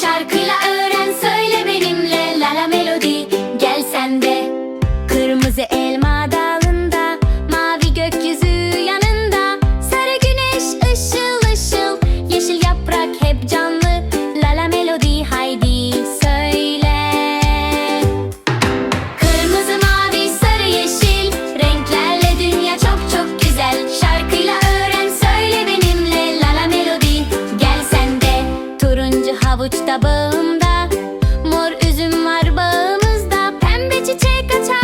Şarkıyla öğren söyle benimle. La la melodi. 그니까 잘